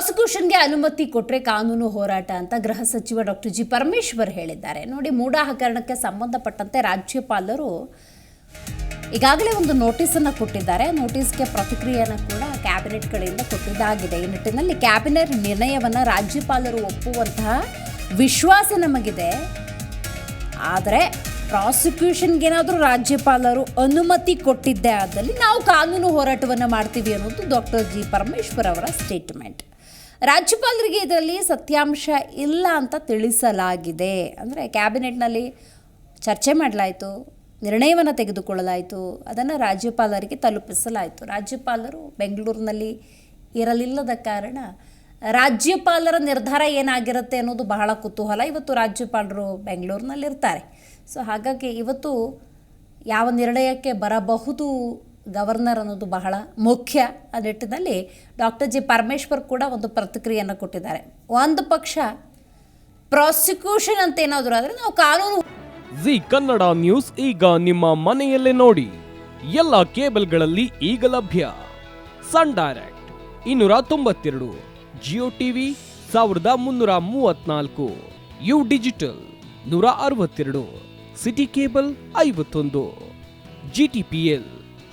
ಪ್ರಾಸಿಕ್ಯೂಷನ್ಗೆ ಅನುಮತಿ ಕೊಟ್ಟರೆ ಕಾನೂನು ಹೋರಾಟ ಅಂತ ಗೃಹ ಸಚಿವ ಡಾಕ್ಟರ್ ಜಿ ಪರಮೇಶ್ವರ್ ಹೇಳಿದ್ದಾರೆ. ನೋಡಿ ಮೂಡ ಹಗರಣಕ್ಕೆ ಸಂಬಂಧಪಟ್ಟಂತೆ ರಾಜ್ಯಪಾಲರು ಈಗಾಗಲೇ ಒಂದು ನೋಟಿಸನ್ನು ಕೊಟ್ಟಿದ್ದಾರೆ. ನೋಟಿಸ್ಗೆ ಪ್ರತಿಕ್ರಿಯೆಯನ್ನು ಕೂಡ ಕ್ಯಾಬಿನೆಟ್ ಕಡೆಯಿಂದ ಕೊಟ್ಟಿದ್ದಾಗಿದೆ. ಈ ನಿಟ್ಟಿನಲ್ಲಿ ಕ್ಯಾಬಿನೆಟ್ ನಿರ್ಣಯವನ್ನು ರಾಜ್ಯಪಾಲರು ಒಪ್ಪುವಂತಹ ವಿಶ್ವಾಸ ನಮಗಿದೆ. ಆದರೆ ಪ್ರಾಸಿಕ್ಯೂಷನ್ಗೇನಾದರೂ ರಾಜ್ಯಪಾಲರು ಅನುಮತಿ ಕೊಟ್ಟಿದ್ದೇ ಆದಲ್ಲಿ ನಾವು ಕಾನೂನು ಹೋರಾಟವನ್ನು ಮಾಡ್ತೀವಿ ಅನ್ನೋದು ಡಾಕ್ಟರ್ ಜಿ ಪರಮೇಶ್ವರ್ ಅವರ ಸ್ಟೇಟ್ಮೆಂಟ್ ರಾಜ್ಯಪಾಲರಿಗೆ ಇದರಲ್ಲಿ ಸತ್ಯಾಂಶ ಇಲ್ಲ ಅಂತ ತಿಳಿಸಲಾಗಿದೆ. ಅಂದರೆ ಕ್ಯಾಬಿನೆಟ್ನಲ್ಲಿ ಚರ್ಚೆ ಮಾಡಲಾಯಿತು, ನಿರ್ಣಯವನ್ನು ತೆಗೆದುಕೊಳ್ಳಲಾಯಿತು, ಅದನ್ನು ರಾಜ್ಯಪಾಲರಿಗೆ ತಲುಪಿಸಲಾಯಿತು. ರಾಜ್ಯಪಾಲರು ಬೆಂಗಳೂರಿನಲ್ಲಿ ಇರಲಿಲ್ಲದ ಕಾರಣ ರಾಜ್ಯಪಾಲರ ನಿರ್ಧಾರ ಏನಾಗಿರುತ್ತೆ ಅನ್ನೋದು ಬಹಳ ಕುತೂಹಲ ಇವತ್ತು ರಾಜ್ಯಪಾಲರು ಬೆಂಗಳೂರಿನಲ್ಲಿರ್ತಾರೆ. ಸೊ ಹಾಗಾಗಿ ಇವತ್ತು ಯಾವ ನಿರ್ಣಯಕ್ಕೆ ಬರಬಹುದು ಗವರ್ನರ್ ಅನ್ನೋದು ಬಹಳ ಮುಖ್ಯ ಆ ನಿಟ್ಟಿನಲ್ಲಿ ಡಾಕ್ಟರ್ ಜಿ ಪರಮೇಶ್ವರ್ ಕೂಡ ಒಂದು ಪ್ರತಿಕ್ರಿಯೆಯನ್ನು ಕೊಟ್ಟಿದ್ದಾರೆ. ಒಂದು ಪಕ್ಷ ಪ್ರಾಸಿಕ್ಯೂಷನ್ ಅಂತ ಏನಾದರೂ ಆದರೆ ನಾವು ಕಾನೂನು ಜಿ ಕನ್ನಡ ನ್ಯೂಸ್ ಈಗ ನಿಮ್ಮ ಮನೆಯಲ್ಲೇ ನೋಡಿ. ಎಲ್ಲ ಕೇಬಲ್ಗಳಲ್ಲಿ ಈಗ ಲಭ್ಯ. ಸನ್ ಡೈರೆಕ್ಟ್ ಇನ್ನೂರ ತೊಂಬತ್ತೆರಡು, ಜಿಯೋ ಟಿವಿ ಸಾವಿರದ ಮುನ್ನೂರ ಮೂವತ್ನಾಲ್ಕು, ಯು ಡಿಜಿಟಲ್ ನೂರ ಅರವತ್ತೆರಡು, ಸಿಟಿ ಕೇಬಲ್ ಐವತ್ತೊಂದು ಜಿಟಿಪಿಎಲ್